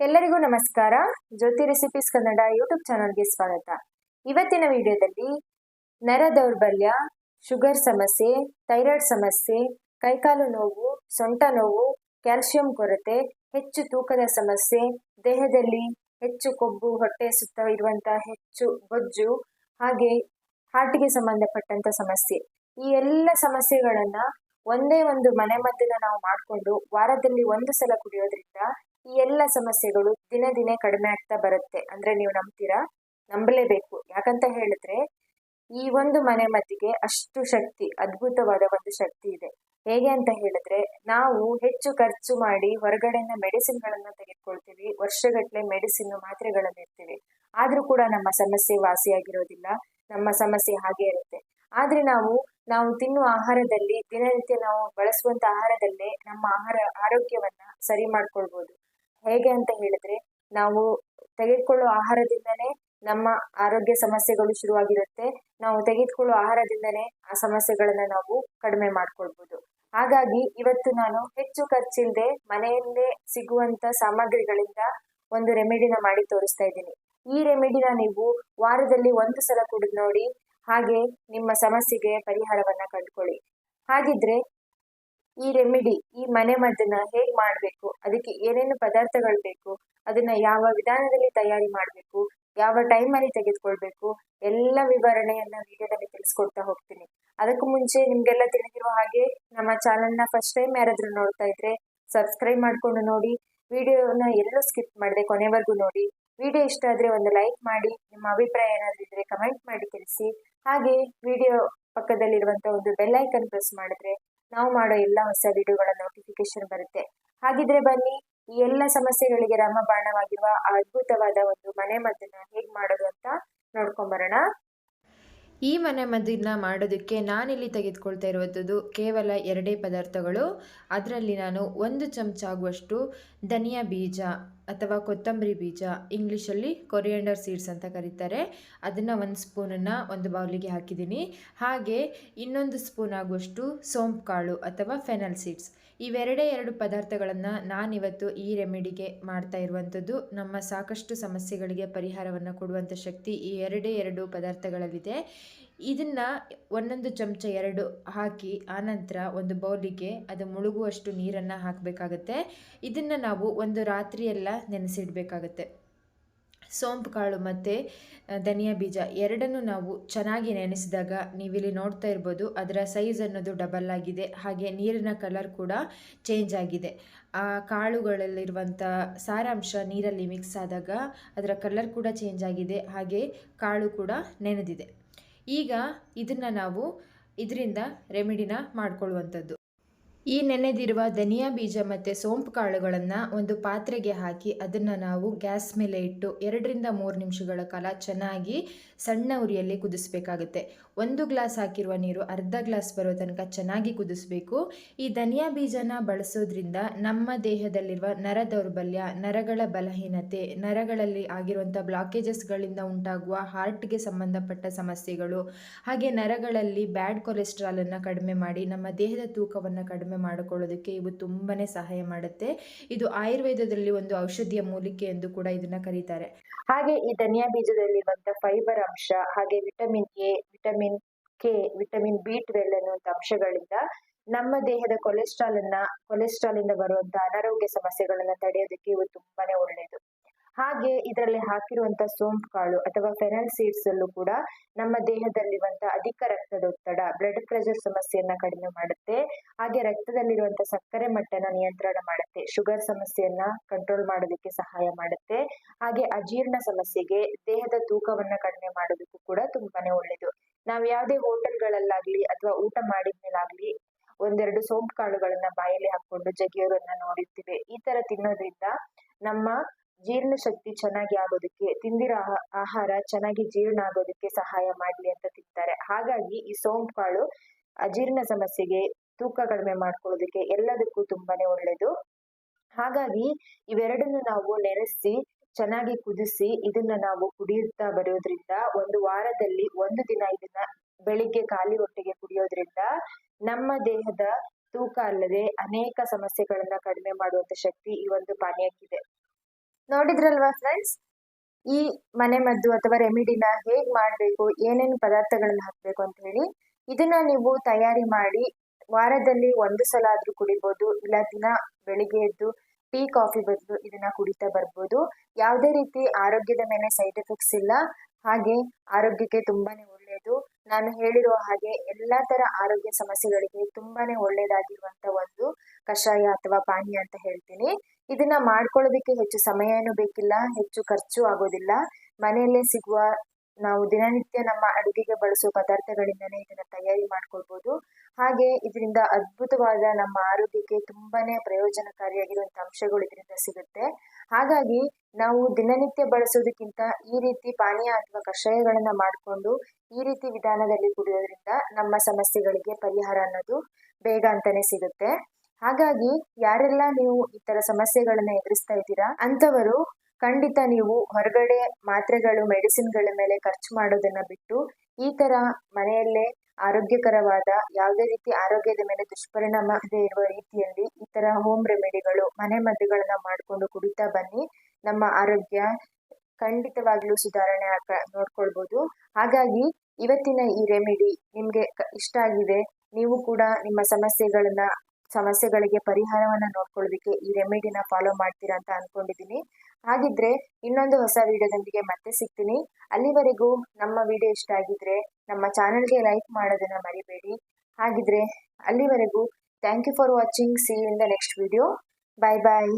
ಎಲ್ಲರಿಗೂ ನಮಸ್ಕಾರ. ಜ್ಯೋತಿ recipes Kannada YouTube ಚಾನಲ್ಗೆ ಸ್ವಾಗತ. ಇವತ್ತಿನ ವಿಡಿಯೋದಲ್ಲಿ ನರ ದೌರ್ಬಲ್ಯ, ಶುಗರ್ ಸಮಸ್ಯೆ, ಥೈರಾಯ್ಡ್ ಸಮಸ್ಯೆ, ಕೈಕಾಲು ನೋವು, ಸೊಂಟ ನೋವು ಕ್ಯಾಲ್ಸಿಯಂ ಕೊರತೆ, ಹೆಚ್ಚು ತೂಕದ ಸಮಸ್ಯೆ, ದೇಹದಲ್ಲಿ ಹೆಚ್ಚು ಕೊಬ್ಬು, ಹೊಟ್ಟೆ ಸುತ್ತ ಇರುವಂತಹ ಹೆಚ್ಚು ಗೊಜ್ಜು, ಹಾಗೆ ಹಾರ್ಟ್ಗೆ ಸಂಬಂಧಪಟ್ಟಂತ ಸಮಸ್ಯೆ. ಈ ಎಲ್ಲ ಸಮಸ್ಯೆಗಳನ್ನ ಒಂದೇ ಒಂದು ಮನೆಮದ್ದನ್ನ ನಾವು ಮಾಡಿಕೊಂಡು ವಾರದಲ್ಲಿ ಒಂದು ಸಲ ಕುಡಿಯೋದ್ರಿಂದ ಈ ಎಲ್ಲ ಸಮಸ್ಯೆಗಳು ದಿನ ದಿನೇ ಕಡಿಮೆ ಆಗ್ತಾ ಬರುತ್ತೆ. ಅಂದ್ರೆ ನೀವು ನಂಬ್ತೀರಾ? ನಂಬಲೇಬೇಕು. ಯಾಕಂತ ಹೇಳಿದ್ರೆ, ಈ ಒಂದು ಮನೆ ಮದ್ದಿಗೆ ಅಷ್ಟು ಶಕ್ತಿ, ಅದ್ಭುತವಾದ ಒಂದು ಶಕ್ತಿ ಇದೆ. ಹೇಗೆ ಅಂತ ಹೇಳಿದ್ರೆ, ನಾವು ಹೆಚ್ಚು ಖರ್ಚು ಮಾಡಿ ಹೊರಗಡೆಯಿಂದ ಮೆಡಿಸಿನ್ಗಳನ್ನ ತೆಗೆದುಕೊಳ್ತೀವಿ. ವರ್ಷಗಟ್ಟಲೆ ಮೆಡಿಸಿನ್ ಮಾತ್ರೆಗಳನ್ನು ಇರ್ತೀವಿ ಆದ್ರೂ ಕೂಡ ನಮ್ಮ ಸಮಸ್ಯೆ ವಾಸಿಯಾಗಿರೋದಿಲ್ಲ. ನಮ್ಮ ಸಮಸ್ಯೆ ಹಾಗೆ ಇರುತ್ತೆ. ಆದ್ರೆ ನಾವು ನಾವು ತಿನ್ನುವ ಆಹಾರದಲ್ಲಿ ದಿನನಿತ್ಯ ನಾವು ಬಳಸುವಂತ ಆಹಾರದಲ್ಲೇ ನಮ್ಮ ಆಹಾರ, ಆರೋಗ್ಯವನ್ನ ಸರಿ ಮಾಡ್ಕೊಳ್ಬಹುದು ಹೇಗೆ ಅಂತ ಹೇಳಿದ್ರೆ, ನಾವು ತೆಗೆದುಕೊಳ್ಳುವ ಆಹಾರದಿಂದನೇ ನಮ್ಮ ಆರೋಗ್ಯ ಸಮಸ್ಯೆಗಳು ಶುರುವಾಗಿರುತ್ತೆ. ನಾವು ತೆಗೆದುಕೊಳ್ಳುವ ಆಹಾರದಿಂದನೇ ಆ ಸಮಸ್ಯೆಗಳನ್ನ ನಾವು ಕಡಿಮೆ ಮಾಡ್ಕೊಳ್ಬಹುದು ಹಾಗಾಗಿ ಇವತ್ತು ನಾನು ಹೆಚ್ಚು ಖರ್ಚಿಲ್ಲದೆ ಮನೆಯಲ್ಲೇ ಸಿಗುವಂತ ಸಾಮಗ್ರಿಗಳಿಂದ ಒಂದು ರೆಮಿಡಿನ ಮಾಡಿ ತೋರಿಸ್ತಾ ಇದ್ದೀನಿ. ಈ ರೆಮಿಡಿನ ನೀವು ವಾರದಲ್ಲಿ ಒಂದು ಸಲ ಕುಡಿದು ನೋಡಿ, ಹಾಗೆ ನಿಮ್ಮ ಸಮಸ್ಯೆಗೆ ಪರಿಹಾರವನ್ನ ಕಂಡುಕೊಳ್ಳಿ. ಹಾಗಿದ್ರೆ ಈ ರೆಮಿಡಿ ಈ ಮನೆ ಮದ್ದನ್ನ ಹೇಗ್ ಮಾಡಬೇಕು? ಅದಕ್ಕೆ ಏನೇನು ಪದಾರ್ಥಗಳು ಬೇಕು? ಅದನ್ನ ಯಾವ ವಿಧಾನದಲ್ಲಿ ತಯಾರಿ ಮಾಡಬೇಕು? ಯಾವ ಟೈಮಲ್ಲಿ ತೆಗೆದುಕೊಳ್ಬೇಕು? ಎಲ್ಲ ವಿವರಣೆಯನ್ನ ವಿಡಿಯೋದಲ್ಲಿ ತಿಳಿಸ್ಕೊಡ್ತಾ ಹೋಗ್ತೀನಿ. ಅದಕ್ಕೂ ಮುಂಚೆ ನಿಮ್ಗೆಲ್ಲ ತಿಳಿದಿರುವ ಹಾಗೆ ನಮ್ಮ ಚಾನಲ್ನ ಫಸ್ಟ್ ಟೈಮ್ ಯಾರಾದರೂ ನೋಡ್ತಾ ಇದ್ರೆ ಸಬ್ಸ್ಕ್ರೈಬ್ ಮಾಡ್ಕೊಂಡು ನೋಡಿ, ವಿಡಿಯೋನ ಎಲ್ಲೂ ಸ್ಕಿಪ್ ಮಾಡದೆ ಕೊನೆವರೆಗೂ ನೋಡಿ. ವಿಡಿಯೋ ಇಷ್ಟ ಆದ್ರೆ ಒಂದು ಲೈಕ್ ಮಾಡಿ, ನಿಮ್ಮ ಅಭಿಪ್ರಾಯ ಏನಾದರೂ ಇದ್ರೆ ಕಮೆಂಟ್ ಮಾಡಿ ತಿಳಿಸಿ. ಹಾಗೆ ವಿಡಿಯೋ ಪಕ್ಕದಲ್ಲಿರುವಂಥ ಒಂದು ಬೆಲ್ ಐಕನ್ ಪ್ರೆಸ್ ಮಾಡಿದ್ರೆ ನಾವು ಮಾಡೋ ಎಲ್ಲ ಹೊಸ ವಿಡಿಯೋಗಳ ನೋಟಿಫಿಕೇಶನ್ ಬರುತ್ತೆ. ಹಾಗಿದ್ರೆ ಬನ್ನಿ, ಈ ಎಲ್ಲ ಸಮಸ್ಯೆಗಳಿಗೆ ರಾಮಬಾಣವಾಗಿರುವ ಅದ್ಭುತವಾದ ಒಂದು ಮನೆ ಮದ್ದನ್ನ ಹೇಗ್ ಮಾಡೋದು ಅಂತ ನೋಡ್ಕೊಂಬರೋಣ. ಈ ಮನೆ ಮದ್ದನ್ನ ಮಾಡೋದಕ್ಕೆ ನಾನಿಲ್ಲಿ ತೆಗೆದುಕೊಳ್ತಾ ಇರುವಂಥದ್ದು ಕೇವಲ ಎರಡೇ ಪದಾರ್ಥಗಳು. ಅದರಲ್ಲಿ ನಾನು ಒಂದು ಚಮಚ ಆಗುವಷ್ಟು ಧನಿಯಾ ಬೀಜ ಅಥವಾ ಕೊತ್ತಂಬರಿ ಬೀಜ, ಇಂಗ್ಲೀಷಲ್ಲಿ ಕೊರಿಯಂಡರ್ ಸೀಡ್ಸ್ ಅಂತ ಕರೀತಾರೆ. ಅದನ್ನು ಒಂದು ಸ್ಪೂನನ್ನು ಒಂದು ಬೌಲಿಗೆ ಹಾಕಿದ್ದೀನಿ. ಹಾಗೆ ಇನ್ನೊಂದು ಸ್ಪೂನ್ ಆಗುವಷ್ಟು ಸೋಂಪು ಕಾಳು ಅಥವಾ ಫೆನಲ್ ಸೀಡ್ಸ್ ಇವೆರಡೇ ಎರಡು ಪದಾರ್ಥಗಳನ್ನು ನಾನಿವತ್ತು ಈ ರೆಮಿಡಿಗೆ ಮಾಡ್ತಾ ಇರುವಂಥದ್ದು. ನಮ್ಮ ಸಾಕಷ್ಟು ಸಮಸ್ಯೆಗಳಿಗೆ ಪರಿಹಾರವನ್ನು ಕೊಡುವಂಥ ಶಕ್ತಿ ಈ ಎರಡೇ ಎರಡು ಪದಾರ್ಥಗಳಲ್ಲಿದೆ. ಇದನ್ನು ಒಂದೊಂದು ಚಮಚ ಎರಡು ಹಾಕಿ ಆನಂತರ ಒಂದು ಬೌಲಿಗೆ ಅದು ಮುಳುಗುವಷ್ಟು ನೀರನ್ನು ಹಾಕಬೇಕಾಗತ್ತೆ. ಇದನ್ನು ನಾವು ಒಂದು ರಾತ್ರಿಯೆಲ್ಲ ನೆನೆಸಿಡಬೇಕಾಗತ್ತೆ. ಸೋಂಪು ಕಾಳು ಮತ್ತು ಧನಿಯಾ ಬೀಜ ಎರಡನ್ನು ನಾವು ಚೆನ್ನಾಗಿ ನೆನೆಸಿದಾಗ ನೀವಿಲ್ಲಿ ನೋಡ್ತಾ ಇರ್ಬೋದು ಅದರ ಸೈಜ್ ಅನ್ನೋದು ಡಬಲ್ ಆಗಿದೆ. ಹಾಗೆ ನೀರಿನ ಕಲರ್ ಕೂಡ ಚೇಂಜ್ ಆಗಿದೆ. ಆ ಕಾಳುಗಳಲ್ಲಿರುವಂಥ ಸಾರಾಂಶ ನೀರಲ್ಲಿ ಮಿಕ್ಸ್ ಆದಾಗ ಅದರ ಕಲರ್ ಕೂಡ ಚೇಂಜ್ ಆಗಿದೆ. ಹಾಗೆ ಕಾಳು ಕೂಡ ನೆನೆದಿದೆ. ಈಗ ಇದನ್ನು ನಾವು ಇದರಿಂದ ರೆಮಿಡಿನ ಮಾಡ್ಕೊಳ್ಳುವಂಥದ್ದು. ಈ ನೆನೆದಿರುವ ಧನಿಯಾ ಬೀಜ ಮತ್ತು ಸೋಂಪು ಕಾಳುಗಳನ್ನು ಒಂದು ಪಾತ್ರೆಗೆ ಹಾಕಿ ಅದನ್ನು ನಾವು ಗ್ಯಾಸ್ ಮೇಲೆ ಇಟ್ಟು ಎರಡರಿಂದ ಮೂರು ನಿಮಿಷಗಳ ಕಾಲ ಚೆನ್ನಾಗಿ ಸಣ್ಣ ಉರಿಯಲ್ಲಿ ಕುದಿಸ್ಬೇಕಾಗುತ್ತೆ. ಒಂದು ಗ್ಲಾಸ್ ಹಾಕಿರುವ ನೀರು ಅರ್ಧ ಗ್ಲಾಸ್ ಬರೋ ತನಕ ಚೆನ್ನಾಗಿ ಕುದಿಸ್ಬೇಕು. ಈ ಧನಿಯಾ ಬೀಜನ ಬಳಸೋದ್ರಿಂದ ನಮ್ಮ ದೇಹದಲ್ಲಿರುವ ನರ ದೌರ್ಬಲ್ಯ, ನರಗಳ ಬಲಹೀನತೆ, ನರಗಳಲ್ಲಿ ಆಗಿರುವಂಥ ಬ್ಲಾಕೇಜಸ್ಗಳಿಂದ ಉಂಟಾಗುವ ಹಾರ್ಟ್ಗೆ ಸಂಬಂಧಪಟ್ಟ ಸಮಸ್ಯೆಗಳು, ಹಾಗೆ ನರಗಳಲ್ಲಿ ಬ್ಯಾಡ್ ಕೊಲೆಸ್ಟ್ರಾಲನ್ನು ಕಡಿಮೆ ಮಾಡಿ ನಮ್ಮ ದೇಹದ ತೂಕವನ್ನು ಕಡಿಮೆ ಮಾಡಿಕೊಳ್ಳೋದಕ್ಕೆ ಇವು ತುಂಬಾ ಸಹಾಯ ಮಾಡುತ್ತೆ. ಇದು ಆಯುರ್ವೇದದಲ್ಲಿ ಒಂದು ಔಷಧಿಯ ಮೂಲಿಕೆ ಎಂದು ಕೂಡ ಇದನ್ನ ಕರೀತಾರೆ. ಹಾಗೆ ಈ ಧನಿಯಾ ಬೀಜದಲ್ಲಿರುವಂತ ಫೈಬರ್ ಅಂಶ, ಹಾಗೆ vitamin A vitamin K, vitamin B twelve ಅನ್ನುವಂಥ ಅಂಶಗಳಿಂದ ನಮ್ಮ ದೇಹದ ಕೊಲೆಸ್ಟ್ರಾಲ್ ಅನ್ನ ಕೊಲೆಸ್ಟ್ರಾಲ್ ಇಂದ ಬರುವಂತ ಅನಾರೋಗ್ಯ ಸಮಸ್ಯೆಗಳನ್ನ ತಡೆಯೋದಕ್ಕೆ ಇವು ತುಂಬಾನೇ ಒಳ್ಳೆಯದು ಹಾಗೆ ಇದರಲ್ಲಿ ಹಾಕಿರುವಂತ ಸೋಂಪು ಕಾಳು ಅಥವಾ ಫೆನಲ್ ಸೀಡ್ಸ್ ಅಲ್ಲೂ ಕೂಡ ನಮ್ಮ ದೇಹದಲ್ಲಿರುವಂತ ಅಧಿಕ ರಕ್ತದೊತ್ತಡ ಬ್ಲಡ್ ಪ್ರೆಷರ್ ಸಮಸ್ಯೆಯನ್ನ ಕಡಿಮೆ ಮಾಡುತ್ತೆ. ಹಾಗೆ ರಕ್ತದಲ್ಲಿರುವಂತ ಸಕ್ಕರೆ ಮಟ್ಟನ ನಿಯಂತ್ರಣ ಮಾಡುತ್ತೆ ಶುಗರ್ ಸಮಸ್ಯೆಯನ್ನ ಕಂಟ್ರೋಲ್ ಮಾಡೋದಕ್ಕೆ ಸಹಾಯ ಮಾಡುತ್ತೆ. ಹಾಗೆ ಅಜೀರ್ಣ ಸಮಸ್ಯೆಗೆ ದೇಹದ ತೂಕವನ್ನ ಕಡಿಮೆ ಮಾಡೋದಕ್ಕೂ ಕೂಡ ತುಂಬಾನೇ ಒಳ್ಳೇದು. ನಾವ್ ಯಾವುದೇ ಹೋಟೆಲ್ಗಳಲ್ಲಾಗ್ಲಿ ಅಥವಾ ಊಟ ಮಾಡಿದ್ಮೇಲಾಗ್ಲಿ ಒಂದೆರಡು ಸೋಂಪು ಕಾಳುಗಳನ್ನ ಬಾಯಲ್ಲಿ ಹಾಕೊಂಡು ಜಗಿಯೋರನ್ನ ನೋಡಿರ್ತೀವಿ. ಈ ತರ ತಿನ್ನೋದ್ರಿಂದ ನಮ್ಮ ಜೀರ್ಣ ಶಕ್ತಿ ಚೆನ್ನಾಗಿ ಆಗೋದಕ್ಕೆ, ತಿಂದಿರೋ ಆಹಾರ ಚೆನ್ನಾಗಿ ಜೀರ್ಣ ಆಗೋದಕ್ಕೆ ಸಹಾಯ ಮಾಡ್ಲಿ ಅಂತ ತಿಂತಾರೆ. ಹಾಗಾಗಿ ಈ ಸೋಂಪು ಕಾಳು ಅಜೀರ್ಣ ಸಮಸ್ಯೆಗೆ ತೂಕ ಕಡಿಮೆ ಮಾಡ್ಕೊಳ್ಳೋದಕ್ಕೆ ಎಲ್ಲದಕ್ಕೂ ತುಂಬಾನೇ ಒಳ್ಳೇದು. ಹಾಗಾಗಿ ಇವೆರಡನ್ನು ನಾವು ನೆನೆಸಿ ಚೆನ್ನಾಗಿ ಕುದಿಸಿ ಇದನ್ನ ನಾವು ಕುಡಿಯುತ್ತಾ ಬರೋದ್ರಿಂದ ಒಂದು ವಾರದಲ್ಲಿ ಒಂದು ದಿನ ಇದನ್ನ ಬೆಳಿಗ್ಗೆ ಖಾಲಿ ಹೊಟ್ಟೆಗೆ ಕುಡಿಯೋದ್ರಿಂದ ನಮ್ಮ ದೇಹದ ತೂಕ ಅಲ್ಲದೆ ಅನೇಕ ಸಮಸ್ಯೆಗಳನ್ನ ಕಡಿಮೆ ಮಾಡುವಂತ ಶಕ್ತಿ ಈ ಒಂದು ಪಾನೀಯಕ್ಕಿದೆ. ನೋಡಿದ್ರಲ್ವಾ ಫ್ರೆಂಡ್ಸ್ ಈ ಮನೆ ಮದ್ದು ಅಥವಾ ರೆಮಿಡಿನ ಹೇಗ್ ಮಾಡಬೇಕು, ಏನೇನು ಪದಾರ್ಥಗಳನ್ನ ಹಾಕಬೇಕು ಅಂತ ಹೇಳಿ ಇದನ್ನ ನೀವು ತಯಾರಿ ಮಾಡಿ ವಾರದಲ್ಲಿ ಒಂದು ಸಲ ಆದ್ರೂ ಕುಡಿಬಹುದು ಇಲ್ಲ ದಿನ ಬೆಳಿಗ್ಗೆ ಎದ್ದು ಟೀ, ಕಾಫಿ ಬದಲು ಇದನ್ನ ಕುಡಿತಾ ಬರ್ಬೋದು. ಯಾವುದೇ ರೀತಿ ಆರೋಗ್ಯದ ಮೇಲೆ ಸೈಡ್ ಎಫೆಕ್ಟ್ಸ್ ಇಲ್ಲ, ಹಾಗೆ ಆರೋಗ್ಯಕ್ಕೆ ತುಂಬಾನೇ ಒಳ್ಳೆಯದು ನಾನು ಹೇಳಿರೋ ಹಾಗೆ ಎಲ್ಲಾ ತರ ಆರೋಗ್ಯ ಸಮಸ್ಯೆಗಳಿಗೆ ತುಂಬಾನೇ ಒಳ್ಳೆಯದಾಗಿರುವಂತ ಒಂದು ಕಷಾಯ ಅಥವಾ ಪಾನೀಯ ಅಂತ ಹೇಳ್ತೀನಿ. ಇದನ್ನ ಮಾಡ್ಕೊಳ್ಳೋದಕ್ಕೆ ಹೆಚ್ಚು ಸಮಯ ಏನು ಬೇಕಿಲ್ಲ, ಹೆಚ್ಚು ಖರ್ಚು ಆಗೋದಿಲ್ಲ. ಮನೆಯಲ್ಲೇ ಸಿಗುವ ನಾವು ದಿನನಿತ್ಯ ನಮ್ಮ ಅಡುಗೆಗೆ ಬಳಸುವ ಪದಾರ್ಥಗಳಿಂದನೇ ಇದನ್ನ ತಯಾರಿ ಮಾಡ್ಕೊಳ್ಬೋದು. ಹಾಗೆ ಇದರಿಂದ ಅದ್ಭುತವಾದ ನಮ್ಮ ಆರೋಗ್ಯಕ್ಕೆ ತುಂಬಾನೇ ಪ್ರಯೋಜನಕಾರಿಯಾಗಿರುವಂತ ಅಂಶಗಳು ಇದರಿಂದ ಸಿಗುತ್ತೆ. ಹಾಗಾಗಿ ನಾವು ದಿನನಿತ್ಯ ಬಳಸೋದಕ್ಕಿಂತ ಈ ರೀತಿ ಪಾನೀಯ ಅಥವಾ ಕಷಾಯಗಳನ್ನ ಮಾಡಿಕೊಂಡು ಈ ರೀತಿ ವಿಧಾನದಲ್ಲಿ ಕುಡಿಯೋದ್ರಿಂದ ನಮ್ಮ ಸಮಸ್ಯೆಗಳಿಗೆ ಪರಿಹಾರ ಅನ್ನೋದು ಬೇಗ ಅಂತಾನೆ ಸಿಗುತ್ತೆ. ಹಾಗಾಗಿ ಯಾರೆಲ್ಲ ನೀವು ಈ ತರ ಸಮಸ್ಯೆಗಳನ್ನ ಎದುರಿಸ್ತಾ ಇದ್ದೀರಾ ಅಂತವರು ಖಂಡಿತ ನೀವು ಹೊರಗಡೆ ಮಾತ್ರೆಗಳು, ಮೆಡಿಸಿನ್ಗಳ ಮೇಲೆ ಖರ್ಚು ಮಾಡೋದನ್ನ ಬಿಟ್ಟು ಈ ತರ ಮನೆಯಲ್ಲೇ ಆರೋಗ್ಯಕರವಾದ ಯಾವುದೇ ರೀತಿ ಆರೋಗ್ಯದ ಮೇಲೆ ದುಷ್ಪರಿಣಾಮ ಆಗದೆ ಇರುವ ರೀತಿಯಲ್ಲಿ ಈ ಥರ ಹೋಮ್ ರೆಮಿಡಿಗಳು ಮನೆ ಮದ್ದುಗಳನ್ನ ಮಾಡಿಕೊಂಡು ಕುಡಿತಾ ಬನ್ನಿ. ನಮ್ಮ ಆರೋಗ್ಯ ಖಂಡಿತವಾಗ್ಲೂ ಸುಧಾರಣೆ ಆಗ ನೋಡ್ಕೊಳ್ಬೋದು. ಹಾಗಾಗಿ ಇವತ್ತಿನ ಈ ರೆಮಿಡಿ ನಿಮ್ಗೆ ಇಷ್ಟ ಆಗಿದೆ. ನೀವು ಕೂಡ ನಿಮ್ಮ ಸಮಸ್ಯೆಗಳನ್ನ ಸಮಸ್ಯೆಗಳಿಗೆ ಪರಿಹಾರವನ್ನ ನೋಡ್ಕೊಳ್ಳೋದಕ್ಕೆ ಈ ರೆಮಿಡಿನ ಫಾಲೋ ಮಾಡ್ತೀರಾ ಅಂತ ಅನ್ಕೊಂಡಿದ್ದೀನಿ. ಹಾಗಿದ್ರೆ ಇನ್ನೊಂದು ಹೊಸ ವಿಡಿಯೋದೊಂದಿಗೆ ಮತ್ತೆ ಸಿಗ್ತೀನಿ. ಅಲ್ಲಿವರೆಗೂ ನಮ್ಮ ವಿಡಿಯೋ ಇಷ್ಟ ಆಗಿದ್ರೆ ನಮ್ಮ ಚಾನಲ್ಗೆ ಲೈಕ್ ಮಾಡೋದನ್ನ ಮರಿಬೇಡಿ. ಹಾಗಿದ್ರೆ ಅಲ್ಲಿವರೆಗೂ thank you for watching see in the next video bye bye